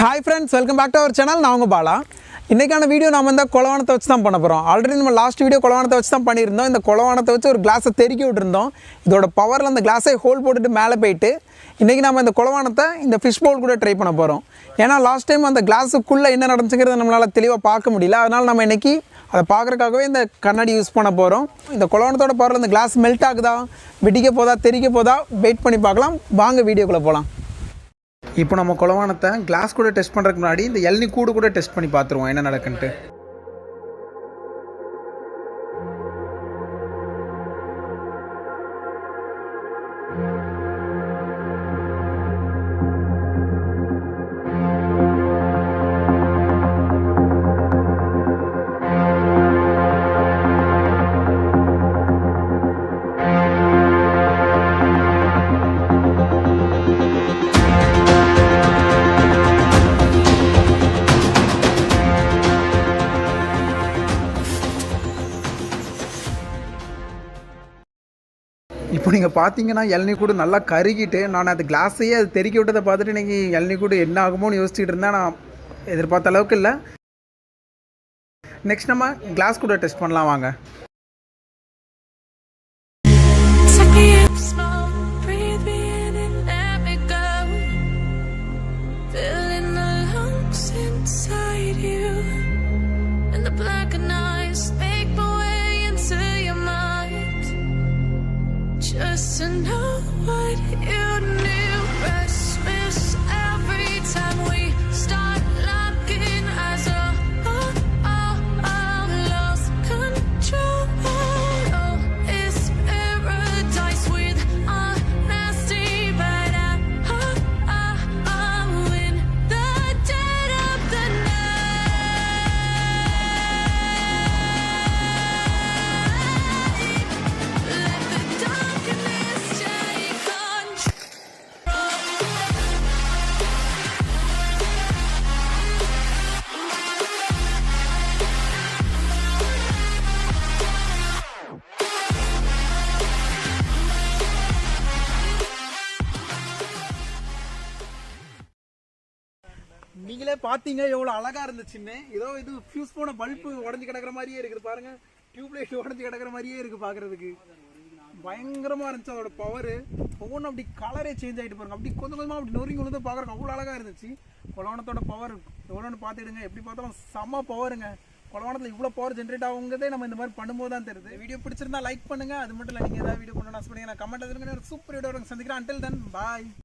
Hi friends welcome back to our channel நான் உங்கள் பாலா. இன்றைக்கான வீடியோ நம்ம இந்த குளவானத்தை வச்சு தான் பண்ண போகிறோம் ஆல்ரெடி நம்ம லாஸ்ட் வீடியோ குளவானத்தை வச்சு தான் பண்ணியிருந்தோம். இந்த குளவானத்தை வச்சு ஒரு கிளாஸை தெருக்கி விட்டுருந்தோம். இதோட பவரில் அந்த கிளாஸை ஹோல் போட்டுட்டு மேலே போயிட்டு இன்றைக்கி நம்ம இந்த குளவானத்தை இந்த ஃபிஷ் பவுல் கூட ட்ரை பண்ண போகிறோம் ஏன்னா லாஸ்ட் டைம் அந்த கிளாஸுக்குள்ளே என்ன நடந்துச்சுங்கிறத நம்மளால் தெளிவாக பார்க்க முடியல. அதனால் நம்ம இன்றைக்கி அதை பார்க்குறக்காகவே இந்த கண்ணாடி யூஸ் பண்ண போகிறோம் இந்த குளவானத்தோட பவரில் இந்த கிளாஸ் மெல்ட் ஆகுதா? வெடிக்க போதா? தெறிக்க போதா? வெயிட் பண்ணி பார்க்கலாம். வாங்க வீடியோக்குள்ளே போகலாம் இப்போ நம்ம குளவானத்தை கிளாஸ் கூட டெஸ்ட் பண்ணுறதுக்கு முன்னாடி இந்த எல்னி கூடு கூட டெஸ்ட் பண்ணி பார்த்துருவோம் என்ன நடக்குன்ட்டு. இப்போ நீங்கள் பார்த்தீங்கன்னா இளநீ கூட நல்லா கருகிட்டு நான் அது கிளாஸையே அது தெறிக்க விட்டதை பார்த்துட்டு இன்றைக்கி இளநீ கூட என்ன ஆகுமோன்னு யோசிச்சுட்டு இருந்தேன். நான் எதிர்பார்த்த அளவுக்கு இல்லை. நெக்ஸ்ட் நம்ம கிளாஸ் கூட டெஸ்ட் பண்ணலாம் வாங்க. Know what you knew. நீங்களே பார்த்தீங்க எவ்வளோ அழகாக இருந்துச்சுன்னு. ஏதோ இது ஃபியூஸ் போன பல்பு உடஞ்சி கிடக்கிற மாதிரியே இருக்குது பாருங்க. டியூப்லைட் உடஞ்சி கிடக்கிற மாதிரியே இருக்குது பார்க்குறதுக்கு. பயங்கரமாக இருந்துச்சு அதோட பவர் ஒவ்வொன்றும் அப்படி கலரே சேஞ்ச் ஆகிட்டு பாருங்க. அப்படி கொஞ்சம் கொஞ்சமாக அப்படி நொறுங்கி விழுந்து பார்க்குறக்கு அவ்வளோ அழகாக இருந்துச்சு. கொலவனத்தோட பவர் எவ்வளோன்னு பார்த்துடுங்க. எப்படி பார்த்தாலும் செம்ம பவருங்க கொலவனத்தில் இவ்வளோ பவர் ஜென்ரேட் ஆகுங்கிறதே நம்ம இந்த மாதிரி பண்ணும்போது தான் தெரியுது. வீடியோ பிடிச்சிருந்தா லைக் பண்ணுங்க. அது மட்டும் இல்லை நீங்கள் ஏதாவது வீடியோ பண்ணணும் பண்ணுங்க நான் கமெண்ட் எதுங்க சூப்பர் வீடியோ சந்திக்கிறேன். Until then bye